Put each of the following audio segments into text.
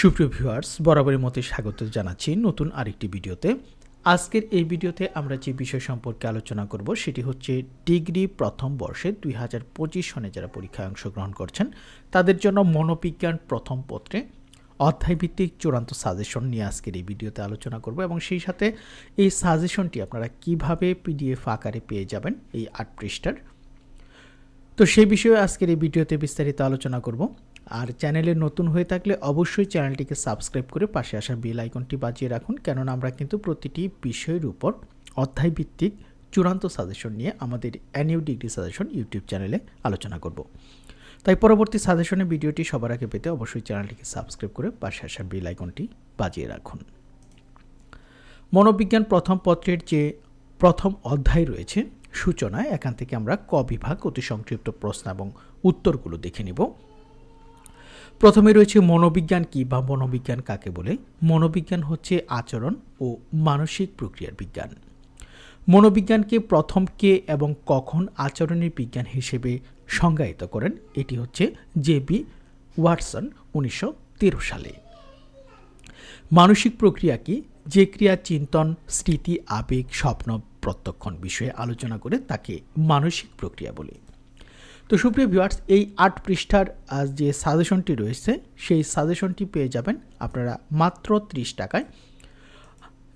সুপ্রিয় ভিউয়ার্স, বরাবরের মতো স্বাগত জানাচ্ছি নতুন আরেকটি ভিডিওতে। আজকের এই ভিডিওতে আমরা যে বিষয় সম্পর্কে আলোচনা করব সেটি হচ্ছে ডিগ্রি প্রথম বর্ষে দুই হাজার পঁচিশ সনে যারা পরীক্ষায় অংশগ্রহণ করছেন, তাদের জন্য মনোবিজ্ঞান প্রথম পত্রে অধ্যায়ভিত্তিক চূড়ান্ত সাজেশন নিয়ে আজকের এই ভিডিওতে আলোচনা করব এবং সেই সাথে এই সাজেশনটি আপনারা কীভাবে পিডিএফ আকারে পেয়ে যাবেন এই আট পৃষ্ঠার। তো সেই বিষয়ে আজকের এই ভিডিওতে বিস্তারিত আলোচনা করব। আর চ্যানেলে নতুন হয়ে থাকলে অবশ্যই চ্যানেলটিকে সাবস্ক্রাইব করে পাশে আসা বেল আইকনটি বাজিয়ে রাখুন, কেননা আমরা কিন্তু প্রতিটি বিষয়ের উপর অধ্যায়ভিত্তিক চূড়ান্ত সাজেশন নিয়ে আমাদের অ্যানিউ ডিগ্রি সাজেশন ইউটিউব চ্যানেলে আলোচনা করব। তাই পরবর্তী সাজেশনে ভিডিওটি সবার আগে পেতে অবশ্যই চ্যানেলটিকে সাবস্ক্রাইব করে পাশে আসা বেল আইকনটি বাজিয়ে রাখুন। মনোবিজ্ঞান প্রথম পত্রের যে প্রথম অধ্যায় রয়েছে, সূচনায় এখান থেকে আমরা ক বিভাগ অতি সংক্ষিপ্ত প্রশ্ন এবং উত্তরগুলো দেখে নিব। প্রথমে রয়েছে মনোবিজ্ঞান কি বা মনোবিজ্ঞান কাকে বলে? মনোবিজ্ঞান হচ্ছে আচরণ ও মানসিক প্রক্রিয়ার বিজ্ঞান। মনোবিজ্ঞানকে প্রথম কে এবং কখন আচরণের বিজ্ঞান হিসেবে সংজ্ঞায়িত করেন এটি হচ্ছে জে বি ওয়াটসন উনিশশো তেরো সালে। মানসিক প্রক্রিয়া কি? যে ক্রিয়া চিন্তন, স্মৃতি, আবেগ, স্বপ্ন প্রত্যক্ষণ বিষয়ে আলোচনা করে তাকে মানসিক প্রক্রিয়া বলে। তো সুপ্রিয় ভিউয়ার্স, এই আট পৃষ্ঠার যে সাজেশনটি রয়েছে, সেই সাজেশনটি পেয়ে যাবেন আপনারা মাত্র ত্রিশ টাকায়।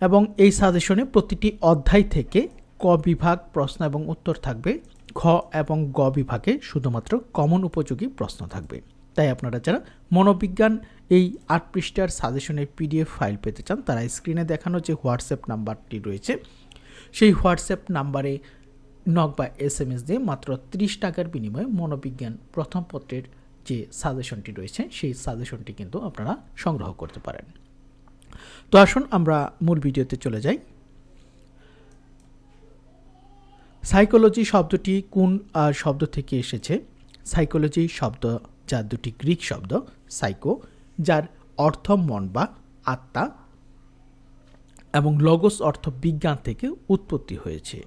এবং এই সাজেশনে প্রতিটি অধ্যায় থেকে ক বিভাগ প্রশ্ন এবং উত্তর থাকবে। খ এবং গ বিভাগে শুধুমাত্র কমন উপযোগী প্রশ্ন থাকবে। তাই আপনারা যারা মনোবিজ্ঞান এই আট পৃষ্ঠার সাজেশনের পিডিএফ ফাইল পেতে চান, তারা স্ক্রিনে দেখানো যে হোয়াটসঅ্যাপ নাম্বারটি রয়েছে, সেই হোয়াটসঅ্যাপ নাম্বারে নক বা এস এম এস দিয়ে মাত্র ত্রিশ টাকার বিনিময়ে মনোবিজ্ঞান প্রথম পত্রের যে সাজেশনটি রয়েছে, সেই সাজেশনটি কিন্তু আপনারা সংগ্রহ করতে পারেন। তো আসুন আমরা মূল ভিডিওতে চলে যাই। সাইকোলজি শব্দটি কোন শব্দ থেকে এসেছে? সাইকোলজি শব্দ যা দুটি গ্রিক শব্দ, সাইকো, যার অর্থ মন বা আত্মা, এবং লগস অর্থ বিজ্ঞান থেকে উৎপত্তি হয়েছে।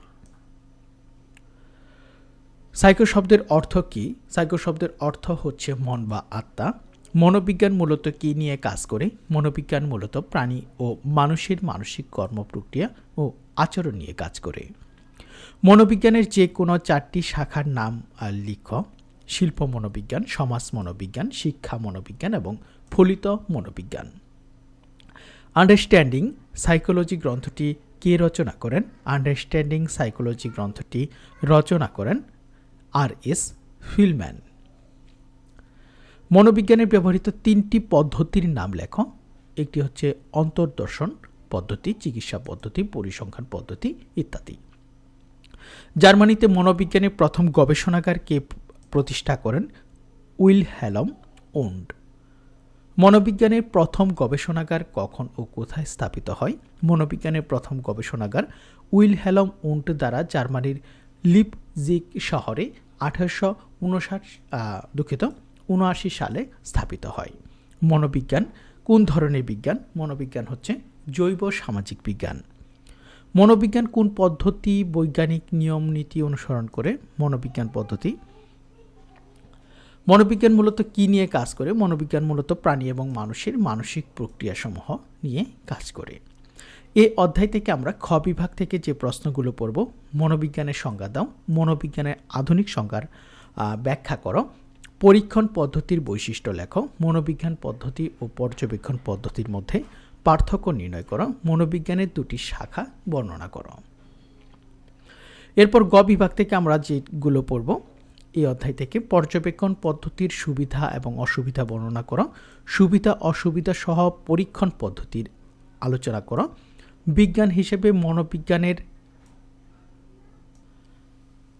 সাইকো শব্দের অর্থ কি? সাইকো শব্দের অর্থ হচ্ছে মন বা আত্মা। মনোবিজ্ঞান মূলত কি নিয়ে কাজ করে? মনোবিজ্ঞান মূলত প্রাণী ও মানুষের মানসিক কর্ম প্রক্রিয়া ও আচরণ নিয়ে কাজ করে। মনোবিজ্ঞানের যে কোনো চারটি শাখার নাম লিখ। শিল্প মনোবিজ্ঞান, সমাজ মনোবিজ্ঞান, শিক্ষা মনোবিজ্ঞান এবং ফলিত মনোবিজ্ঞান। আন্ডারস্ট্যান্ডিং সাইকোলজি গ্রন্থটি কে রচনা করেন? আন্ডারস্ট্যান্ডিং সাইকোলজি গ্রন্থটি রচনা করেন আর এস ফিলম্যান মনোবিজ্ঞানে ব্যবহৃত তিনটি পদ্ধতির নাম লেখ। একটি হচ্ছে অন্তর্দর্শন পদ্ধতি, চিকিৎসা পদ্ধতি, পরিসংখ্যান পদ্ধতি ইত্যাদি। জার্মানিতে মনোবিজ্ঞানের প্রথম গবেষণাগার কে প্রতিষ্ঠা করেন? Wilhelm Wundt. মনোবিজ্ঞানের প্রথম গবেষণাগার কখন ও কোথায় স্থাপিত হয়? মনোবিজ্ঞানের প্রথম গবেষণাগার উইল হ্যালম উন্ট দ্বারা জার্মানির লিপজিক শহরে আঠারোশো উনষাট দুঃখিত, উনআশি সালে স্থাপিত হয়। মনোবিজ্ঞান, কোন ধরনের বিজ্ঞান? মনোবিজ্ঞান হচ্ছে জৈব সামাজিক বিজ্ঞান। মনোবিজ্ঞান কোন পদ্ধতি, বৈজ্ঞানিক নিয়ম, নীতি অনুসরণ করে? মনোবিজ্ঞান পদ্ধতি। মনোবিজ্ঞান মূলত কি নিয়ে কাজ করে? মনোবিজ্ঞান মূলত প্রাণী এবং মানুষের মানসিক প্রক্রিয়াসমূহ নিয়ে কাজ করে। এ অধ্যায় থেকে আমরা খ বিভাগ থেকে যে প্রশ্নগুলো পড়ব, মনোবিজ্ঞানের সংজ্ঞা দাও, মনোবিজ্ঞানের আধুনিক সংজ্ঞার ব্যাখ্যা করো, পরীক্ষণ পদ্ধতির বৈশিষ্ট্য লেখো, মনোবিজ্ঞান পদ্ধতি ও পর্যবেক্ষণ পদ্ধতির মধ্যে পার্থক্য নির্ণয় করো, মনোবিজ্ঞানের দুটি শাখা বর্ণনা করো। এরপর গ বিভাগ থেকে আমরা যেগুলো পড়ব এই অধ্যায় থেকে পর্যবেক্ষণ পদ্ধতির সুবিধা এবং অসুবিধা বর্ণনা করো সুবিধা অসুবিধা সহ পরীক্ষণ পদ্ধতির আলোচনা করো বিজ্ঞান হিসেবে মনোবিজ্ঞানের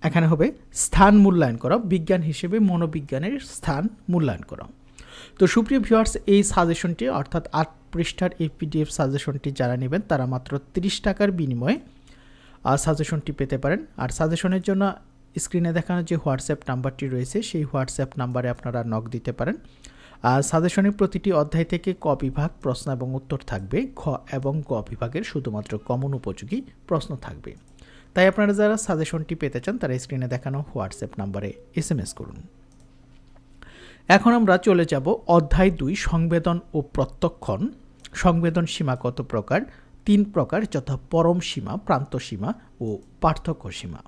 এখানে হবে স্থান মূল্যায়ন করা, বিজ্ঞান হিসেবে মনোবিজ্ঞানের স্থান মূল্যায়ন করা। তো সুপ্রিয় ভিউয়ার্স এই সাজেশনটি অর্থাৎ আট পৃষ্ঠার এই পিডিএফ সাজেশনটি যারা নেবেন, তারা মাত্র তিরিশ টাকার বিনিময়ে সাজেশনটি পেতে পারেন। আর সাজেশনের জন্য স্ক্রিনে দেখানো যে হোয়াটসঅ্যাপ নাম্বারটি রয়েছে, সেই হোয়াটসঅ্যাপ নাম্বারে আপনারা নক দিতে পারেন। আর সাজেশনের প্রতিটি অধ্যায় থেকে ক বিভাগ প্রশ্ন এবং উত্তর থাকবে। খ এবং গ বিভাগের শুধুমাত্র কমন উপযোগী প্রশ্ন থাকবে। তাই আপনারা যারা সাজেশনটি পেতে চান, তারা স্ক্রিনে দেখানো হোয়াটসঅ্যাপ নাম্বারে এস করুন। এখন আমরা চলে যাব অধ্যায় দুই, সংবেদন ও প্রত্যক্ষণ। সংবেদন সীমা কত প্রকার? তিন প্রকার, যথা পরম সীমা, প্রান্ত সীমা ও পার্থক্য সীমা।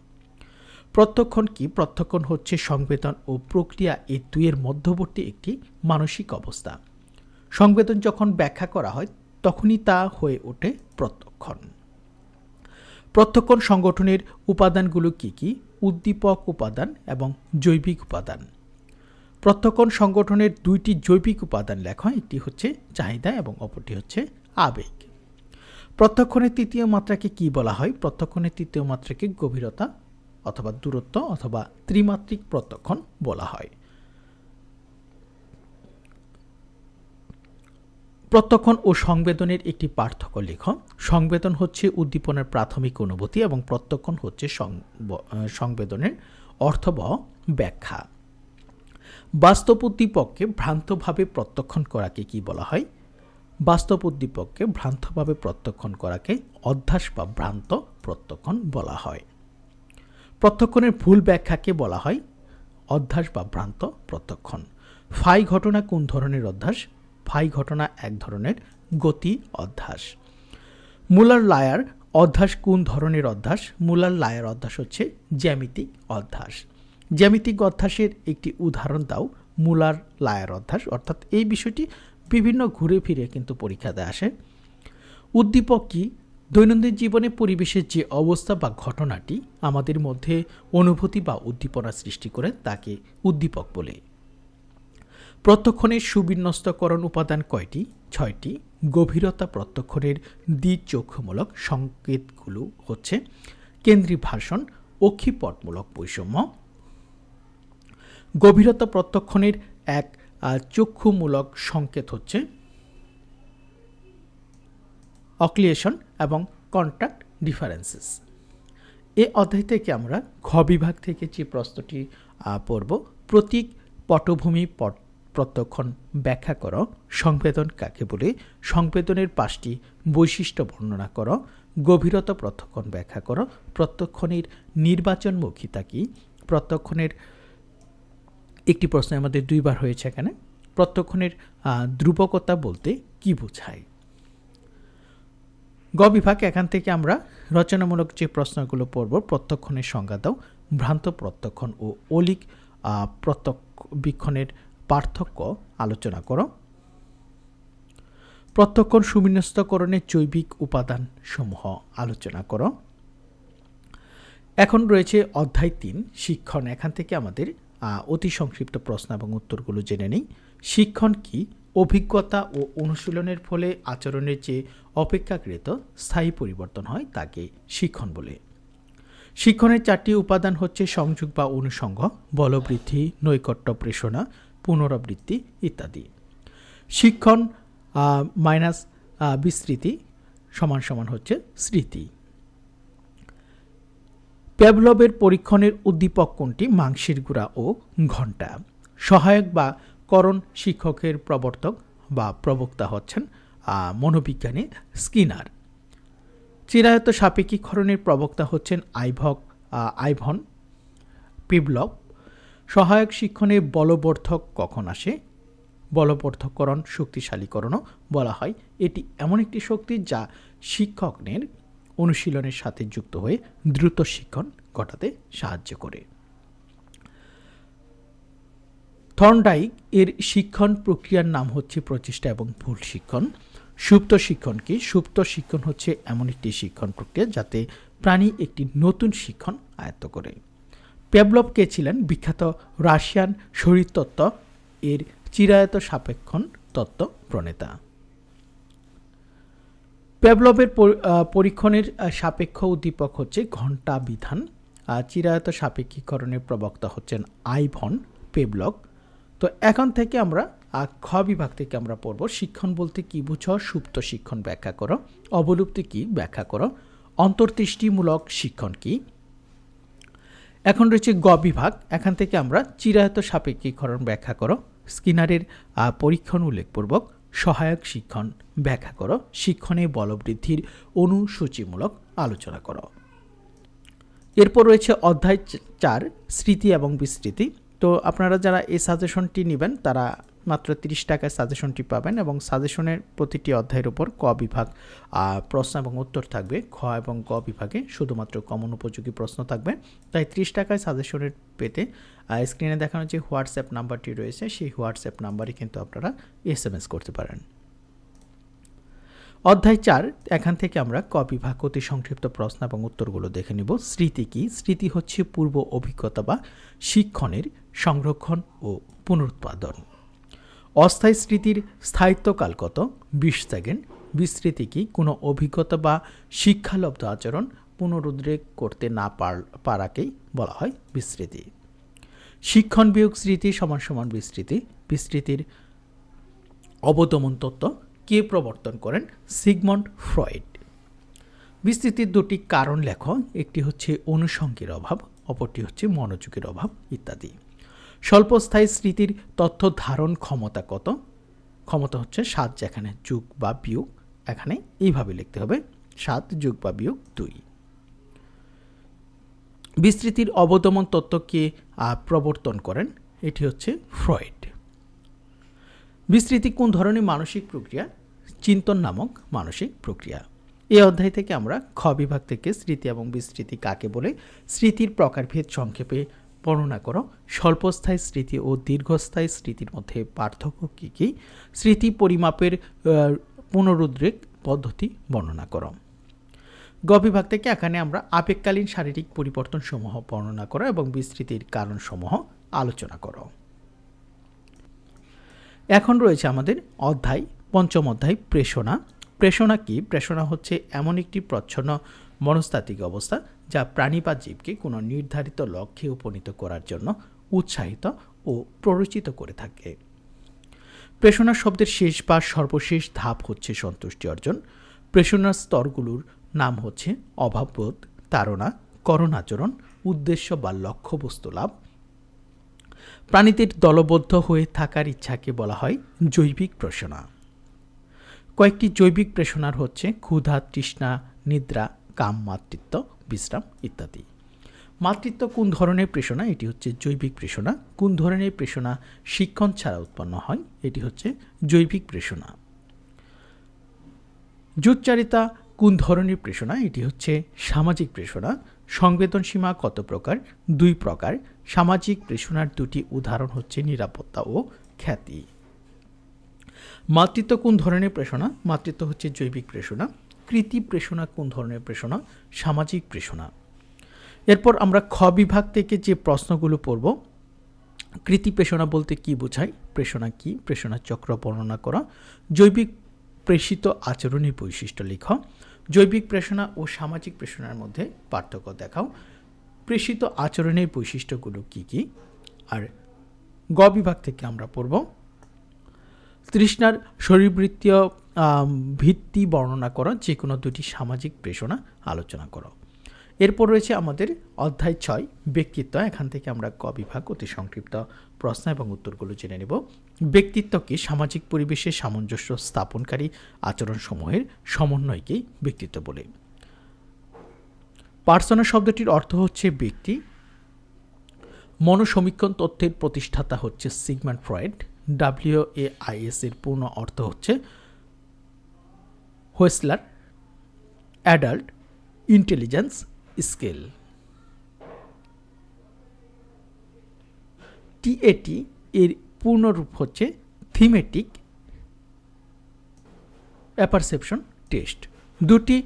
প্রত্যক্ষণ কি? প্রত্যক্ষণ হচ্ছে সংবেদন ও প্রক্রিয়া এই দুইয়ের মধ্যবর্তী একটি মানসিক অবস্থা। সংবেদন যখন ব্যাখ্যা করা হয়, তখনই তা হয়ে ওঠে প্রত্যক্ষণ। প্রত্যক্ষণ সংগঠনের উপাদানগুলো কি কি? উদ্দীপক উপাদান এবং জৈবিক উপাদান। প্রত্যক্ষণ সংগঠনের দুইটি জৈবিক উপাদান লেখা, একটি হচ্ছে চাহিদা এবং অপরটি হচ্ছে আবেগ। প্রত্যক্ষণের তৃতীয় মাত্রাকে কি বলা হয়? প্রত্যক্ষণের তৃতীয় মাত্রাকে গভীরতা অথবা দূরত্ব অথবা ত্রিমাত্রিক প্রত্যক্ষণ বলা হয়। প্রত্যক্ষণ ও সংবেদনের একটি পার্থক্য লেখ। সংবেদন হচ্ছে উদ্দীপনের প্রাথমিক অনুভূতি এবং প্রত্যক্ষণ হচ্ছে সংবেদনের অর্থবহ ব্যাখ্যা। বাস্তব উদ্দীপককে ভ্রান্তভাবে প্রত্যক্ষণ করাকে কি বলা হয়? বাস্তব উদ্দীপককে ভ্রান্তভাবে প্রত্যক্ষণ করাকে অধ্যাস বা ভ্রান্ত প্রত্যক্ষণ বলা হয়। প্রত্যক্ষণের ভুল ব্যাখ্যাকে বলা হয় অধ্যাস বা ভ্রান্ত প্রত্যক্ষণ। ফাই ঘটনা কোন ধরনের অধ্যাস? ফাই ঘটনা এক ধরনের গতি অধ্যাস। মুলার লায়ার অধ্যাস কোন ধরনের অধ্যাস? মুলার লায়ার অধ্যাস হচ্ছে জ্যামিতিক অধ্যাস। জ্যামিতিক অধ্যাসের একটি উদাহরণ দাও, মুলার লায়ার অধ্যাস। অর্থাৎ এই বিষয়টি বিভিন্ন ঘুরে ফিরে কিন্তু পরীক্ষাতে আসে। উদ্দীপক কি? দৈনন্দিন জীবনে পরিবেশের যে অবস্থা বা ঘটনাটি আমাদের মধ্যে অনুভূতি বা উদ্দীপনা সৃষ্টি করে, তাকে উদ্দীপক বলে। প্রত্যক্ষণের সুবিন্যস্তকরণ উপাদান কয়টি? ছয়টি। গভীরতা প্রত্যক্ষণের দ্বিচক্ষুমূলক সংকেতগুলো হচ্ছে কেন্দ্রীয় ভাষণ, অক্ষিপটমূলক বৈষম্য। গভীরতা প্রত্যক্ষণের এক চক্ষুমূলক সংকেত হচ্ছে অক্লিয়েশন এবং কন্ট্রাক্ট ডিফারেন্সেস এ অধ্যায় থেকে আমরা ঘ বিভাগ থেকে যে প্রশ্নটি পড়ব, প্রতীক, পটভূমি প্রত্যক্ষণ ব্যাখ্যা করো, সংবেদন কাকে বলে, সংবেদনের পাঁচটি বৈশিষ্ট্য বর্ণনা করো, গভীরতা প্রত্যক্ষণ ব্যাখ্যা করো, প্রত্যক্ষণের নির্বাচনমুখিতা কি, প্রত্যক্ষণের একটি প্রশ্ন আমাদের দুইবার হয়েছে এখানে, প্রত্যক্ষণের ধ্রুবকতা বলতে কি বোঝায়? গ বিভাগ এখান থেকে আমরা রচনামূলক যে প্রশ্নগুলো পড়ব, প্রত্যক্ষণের সংজ্ঞা দাও, ভ্রান্ত প্রত্যক্ষণ ও অলিক প্রত্যক্ষ বীক্ষণের পার্থক্য আলোচনা করো। প্রত্যক্ষণ সুবিন্যস্তকরণের জৈবিক উপাদান সমূহ আলোচনা করো। এখন রয়েছে অধ্যায় তিন, শিক্ষণ। এখান থেকে আমাদের অতি সংক্ষিপ্ত প্রশ্ন এবং উত্তরগুলো জেনে নেই। শিক্ষণ কি? অভিজ্ঞতা ও অনুশীলনের ফলে আচরণের যে অপেক্ষাকৃত স্থায়ী পরিবর্তন হয় তাকে শিক্ষণ বলে। শিক্ষণের চারটি উপাদান হচ্ছে সংযোগ বা অনুষঙ্গ বলবৃদ্ধি, নৈকট্য প্রেষণা, পুনরাবৃত্তি ইত্যাদি। শিক্ষণ মাইনাস বিস্মৃতি সমান সমান হচ্ছে স্মৃতি। প্যাভলবের পরীক্ষণের উদ্দীপক কোনটি? মাংসের গুঁড়া ও ঘণ্টা। সহায়ক বা করণ শিক্ষকের প্রবর্তক বা প্রবক্তা হচ্ছেন মনোবিজ্ঞানী স্কিনার। চিরায়ত সাপেক্ষীকরণের প্রবক্তা হচ্ছেন আইভক আইভন পিবলব সহায়ক শিক্ষণে বলবর্ধক কখন আসে? বলবর্ধকরণ শক্তিশালীকরণও বলা হয়। এটি এমন একটি শক্তি যা শিক্ষকের অনুশীলনের সাথে যুক্ত হয়ে দ্রুত শিক্ষণ ঘটাতে সাহায্য করে। থর্নডাইক এর শিক্ষণ প্রক্রিয়ার নাম হচ্ছে প্রচেষ্টা এবং ভুল শিক্ষণ। সুপ্ত শিক্ষণ কি? সুপ্ত শিক্ষণ হচ্ছে এমন একটি শিক্ষণ প্রক্রিয়া যাতে প্রাণী একটি নতুন শিক্ষণ আয়ত্ত করে। প্যাবলভ কে ছিলেন? বিখ্যাত রাশিয়ান শরীরতত্ত্ব এর চিরায়ত সাপেক্ষণ তত্ত্ব প্রণেতা। প্যাবলভের পরীক্ষণের সাপেক্ষ উদ্দীপক হচ্ছে ঘণ্টা বিধান চিরায়ত সাপেক্ষীকরণের প্রবক্তা হচ্ছেন আইভন পেবলক তো এখন থেকে আমরা খ বিভাগ থেকে আমরা পড়ব। শিক্ষণ বলতে কি বুঝো? সুপ্ত শিক্ষণ ব্যাখ্যা করো। অবলুপ্তি কি ব্যাখ্যা করো? অন্তর্দৃষ্টিমূলক শিক্ষণ কি? এখন রয়েছে গ বিভাগ। এখান থেকে আমরা চিরায়ত সাপেক্ষীকরণ ব্যাখ্যা করো। স্কিনারের পরীক্ষণ উল্লেখপূর্বক সহায়ক শিক্ষণ ব্যাখ্যা করো। শিক্ষণে বলবৃদ্ধির অনুসূচিমূলক আলোচনা করো। এরপর রয়েছে অধ্যায় চার, স্মৃতি এবং বিস্মৃতি তো আপনারা যারা এই সাজেশনটি নেবেন, তারা মাত্র তিরিশ টাকায় সাজেশনটি পাবেন এবং সাজেশনের প্রতিটি অধ্যায়ের উপর ক বিভাগ প্রশ্ন এবং উত্তর থাকবে। খ এবং গ বিভাগে শুধুমাত্র কমন উপযোগী প্রশ্ন থাকবে। তাই ত্রিশ টাকায় সাজেশনের পেতে স্ক্রিনে দেখানো যে হোয়াটসঅ্যাপ নাম্বারটি রয়েছে, সেই হোয়াটসঅ্যাপ নাম্বারে কিন্তু আপনারা এস করতে পারেন। অধ্যায় চার, এখান থেকে আমরা ক বিভাগ অতি সংক্ষিপ্ত প্রশ্ন এবং উত্তরগুলো দেখে নিব। স্মৃতি কি? স্মৃতি হচ্ছে পূর্ব অভিজ্ঞতা বা শিক্ষণের সংরক্ষণ ও পুনরুৎপাদন। অস্থায়ী স্মৃতির স্থায়িত্বকাল কত? বিশ সেকেন্ড। বিস্মৃতি কি? কোনো অভিজ্ঞতা বা শিক্ষালব্ধ আচরণ পুনরুদ্রেক করতে না পার- পারাকেই বলা হয় বিস্মৃতি শিক্ষণ বিয়োগ স্মৃতি সমান সমান বিস্মৃতি বিস্মৃতির অবদমন তত্ত্ব কে প্রবর্তন করেন? Sigmund Freud. বিস্তৃতির দুটি কারণ লেখ। একটি হচ্ছে অনুষঙ্গের অভাব, অপরটি হচ্ছে মনোযোগের অভাব ইত্যাদি। স্বল্পস্থায়ী স্মৃতির তথ্য ধারণ ক্ষমতা কত? ক্ষমতা হচ্ছে সাত যেখানে যুগ বা বিয়োগ, এখানে এইভাবে লিখতে হবে, সাত যুগ বা বিয়োগ দুই। বিস্তৃতির অবদমন তত্ত্বকে প্রবর্তন করেন? এটি হচ্ছে ফ্রয়েড। বিস্তৃতি কোন ধরনের মানসিক প্রক্রিয়া? চিন্তন নামক মানসিক প্রক্রিয়া। এই অধ্যায় থেকে আমরা খ বিভাগ থেকে স্মৃতি এবং বিস্তৃতি কাকে বলে, স্মৃতির প্রকারভেদ সংক্ষেপে বর্ণনা করো। স্বল্পস্থায়ী স্মৃতি ও দীর্ঘস্থায়ী স্মৃতির মধ্যে পার্থক্য কী কী? স্মৃতি পরিমাপের পুনরুদ্রেক পদ্ধতি বর্ণনা করো। গ বিভাগ থেকে এখানে আমরা আবেগকালীন শারীরিক পরিবর্তন সমূহ বর্ণনা করো এবং বিস্তৃতির কারণসমূহ আলোচনা করো। এখন রয়েছে আমাদের অধ্যায়, পঞ্চম অধ্যায়, প্রেষণা। প্রেষণা কি? প্রেষণা হচ্ছে এমন একটি প্রচ্ছন্ন মনস্তাত্ত্বিক অবস্থা যা প্রাণী বা জীবকে কোনো নির্ধারিত লক্ষ্যে উপনীত করার জন্য উৎসাহিত ও প্ররোচিত করে থাকে। প্রেষণা শব্দের শেষ বা সর্বশেষ ধাপ হচ্ছে সন্তুষ্টি অর্জন। প্রেষণার স্তরগুলোর নাম হচ্ছে অভাববোধ, তাড়না করণাচরণ উদ্দেশ্য বা লক্ষ্যবস্তু লাভ প্রাণীদের দলবদ্ধ হয়ে থাকার ইচ্ছাকে বলা হয় জৈবিক প্রেষণা কয়েকটি জৈবিক প্রেষণার হচ্ছে ক্ষুধা, তৃষ্ণা, নিদ্রা, কাম, মাতৃত্ব, বিশ্রাম ইত্যাদি। মাতৃত্ব কোন ধরনের প্রেষণা এটি হচ্ছে জৈবিক প্রেষণা কোন ধরনের প্রেষণা শিক্ষণ ছাড়া উৎপন্ন হয়? এটি হচ্ছে জৈবিক প্রেষণা জুচ্চারিতা কোন ধরনের প্রেষণা এটি হচ্ছে সামাজিক প্রেষণা সংবেদন সীমা কত প্রকার? দুই প্রকার। সামাজিক প্রেষণার দুটি উদাহরণ হচ্ছে নিরাপত্তা ও খ্যাতি। মাতৃত্ব কোন ধরনের প্রেষণা মাতৃত্ব হচ্ছে জৈবিক প্রেষণা কৃতি প্রেষণা কোন ধরনের প্রেষণা সামাজিক প্রেষণা এরপর আমরা খ বিভাগ থেকে যে প্রশ্নগুলো পড়ব, কৃতি প্রেষণা বলতে কি বোঝায়? প্রেষণা কি? প্রেষণা চক্র বর্ণনা করা। জৈবিক প্রেষিত আচরণের বৈশিষ্ট্য লেখ। জৈবিক প্রেষণা ও সামাজিক প্রেষণার মধ্যে পার্থক্য দেখাও। প্রেষিত আচরণের বৈশিষ্ট্যগুলো কি কি? আর গ বিভাগ থেকে আমরা পড়ব। তৃষ্ণার শরীরবৃত্তীয় ভিত্তি বর্ণনা করো যে কোনো দুটি সামাজিক প্রেষণা আলোচনা করো। এরপর রয়েছে আমাদের অধ্যায় ছয়, ব্যক্তিত্ব। এখান থেকে আমরা ক বিভাগ অতি সংক্ষিপ্ত প্রশ্ন এবং উত্তরগুলো জেনে নেব। ব্যক্তিত্বকে সামাজিক পরিবেশে সামঞ্জস্য স্থাপনকারী আচরণসমূহের সমন্বয়কেই ব্যক্তিত্ব বলে। পার্সোনা শব্দটির অর্থ হচ্ছে ব্যক্তি। মনোসমীক্ষণ তথ্যের প্রতিষ্ঠাতা হচ্ছে Sigmund Freud. W A IS এর পূর্ণ অর্থ হচ্ছে Wechsler, adult, intelligence, scale. TAT এর পূর্ণরূপ হচ্ছে থিমেটিক অ্যাপারসেপশন টেস্ট। দুটি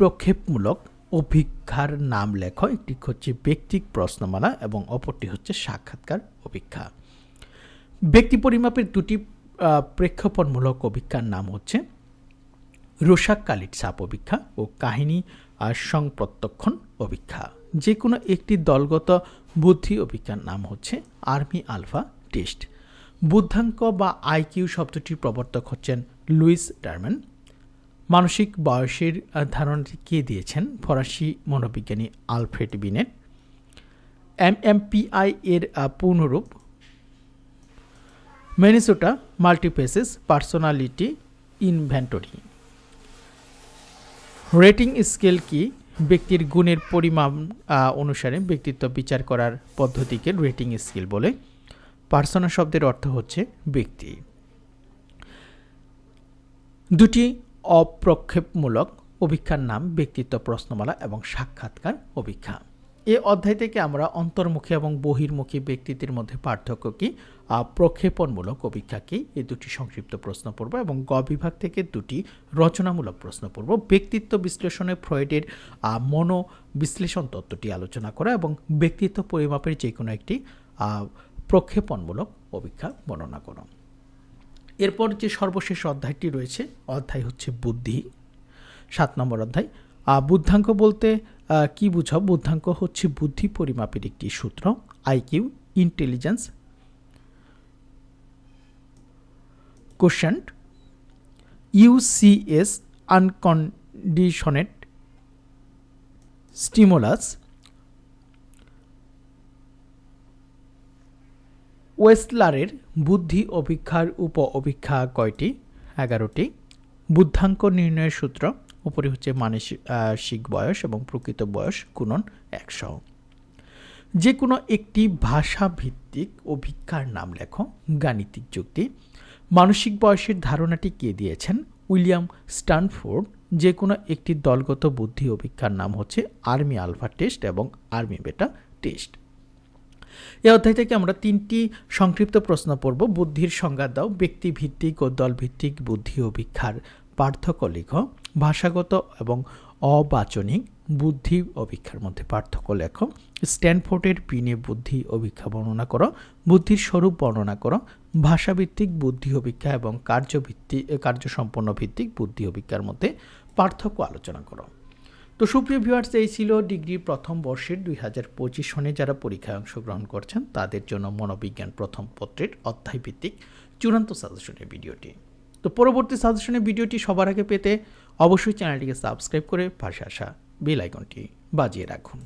অপ্রক্ষেপমূলক অভিজ্ঞার নাম লেখ একটি হচ্ছে ব্যক্তিক প্রশ্নমালা এবং অপরটি হচ্ছে সাক্ষাৎকার অভিজ্ঞা ব্যক্তি পরিমাপের দুটি আহ, প্রেক্ষাপটমূলক অভিজ্ঞার নাম হচ্ছে রোশাক কালিট সাপ অভিজ্ঞা ও কাহিনী আর সংপ্রত্যক্ষণ অভিজ্ঞা যে কোনো একটি দলগত বুদ্ধি অভিজ্ঞার নাম হচ্ছে আর্মি আলফা টেস্ট। বুদ্ধাঙ্ক বা আইকিউ শব্দটির প্রবর্তক হচ্ছেন লুইস ডারম্যান। মানসিক বয়সের ধারণাটি কে দিয়েছেন? ফরাসি মনোবিজ্ঞানী আলফ্রেড বিনেট। এম এমএমপিআই এর পূর্ণরূপ Minnesota multiphasic personality inventory. Rating scale কি? ব্যক্তির গুণের পরিমাণ অনুসারে ব্যক্তিত্ব বিচার করার পদ্ধতিকে রেটিং স্কেল বলে। পার্সোনা শব্দের অর্থ হচ্ছে ব্যক্তি। দুটি অপ্রক্ষেপমূলক অভিক্ষার নাম, ব্যক্তিত্ব, প্রশ্নমালা এবং সাক্ষাৎকার অভিক্ষা এ অধ্যায় থেকে আমরা অন্তর্মুখী এবং বহির্মুখী ব্যক্তিত্বের মধ্যে পার্থক্য কি প্রক্ষেপণমূলক অভিক্ষা কি এই দুটি সংক্ষিপ্ত প্রশ্ন পড়ব এবং গ বিভাগ থেকে দুটি রচনামূলক প্রশ্ন পড়ব। ব্যক্তিত্ব বিশ্লেষণে ফ্রয়েডের মনো বিশ্লেষণ তত্ত্বটি আলোচনা করা এবং ব্যক্তিত্ব পরিমাপের যে কোনো একটি প্রক্ষেপণমূলক অভিক্ষা বর্ণনা করা। এরপর যে সর্বশেষ অধ্যায়টি রয়েছে, অধ্যায় হচ্ছে বুদ্ধি। সাত নম্বর অধ্যায় বুদ্ধাঙ্ক বলতে কি বুঝাও? বুদ্ধাঙ্ক হচ্ছে বুদ্ধি পরিমাপের একটি সূত্র IQ intelligence quotient UCS unconditioned stimulus ওয়েসলারের বুদ্ধি অভিক্ষার উপ অভিক্ষা কয়টি? এগারোটি। বুদ্ধাঙ্ক নির্ণয়ের সূত্র, উপরে হচ্ছে মানসিক বয়স এবং প্রকৃত বয়স গুণন একশো। যে কোনো একটি ভাষা ভিত্তিক অভিক্ষার নাম লেখো, গাণিতিক যুক্তি। মানসিক বয়সের ধারণাটি কে দিয়েছেন? উইলিয়াম স্টানফোর্ড যে কোনো একটি দলগত বুদ্ধি অভিক্ষার নাম হচ্ছে আর্মি আলফা টেস্ট এবং আর্মি বেটা টেস্ট। এই অধ্যায় থেকে আমরা তিনটি সংক্ষিপ্ত প্রশ্ন পড়ব। বুদ্ধির সংজ্ঞা দাও, ব্যক্তিভিত্তিক ও দলভিত্তিক বুদ্ধি অভিক্ষার পার্থক্য লেখ, ভাষাগত এবং অবাচনিক বুদ্ধি অভিক্ষার মধ্যে পার্থক্য লেখ, স্ট্যানফোর্ডের পিনে বুদ্ধি অভিক্ষা বর্ণনা করো, বুদ্ধির স্বরূপ বর্ণনা করো, ভাষাভিত্তিক বুদ্ধি অভিক্ষা এবং কার্যভিত্তিক কার্যসম্পন্ন ভিত্তিক বুদ্ধি অভিক্ষার মধ্যে পার্থক্য আলোচনা করো। তো সুপ্রিয় ভিউয়ার্স এই ছিল ডিগ্রি প্রথম বর্ষের দুই হাজার পঁচিশ সনে যারা পরীক্ষায় অংশগ্রহণ করছেন, তাদের জন্য মনোবিজ্ঞান প্রথম পত্রের অধ্যায়ভিত্তিক চূড়ান্ত সাজেশনের ভিডিওটি। তো পরবর্তী সাজেশনের ভিডিওটি সবার আগে পেতে অবশ্যই চ্যানেলটিকে সাবস্ক্রাইব করে পাশে আসা বেল আইকনটি বাজিয়ে রাখুন।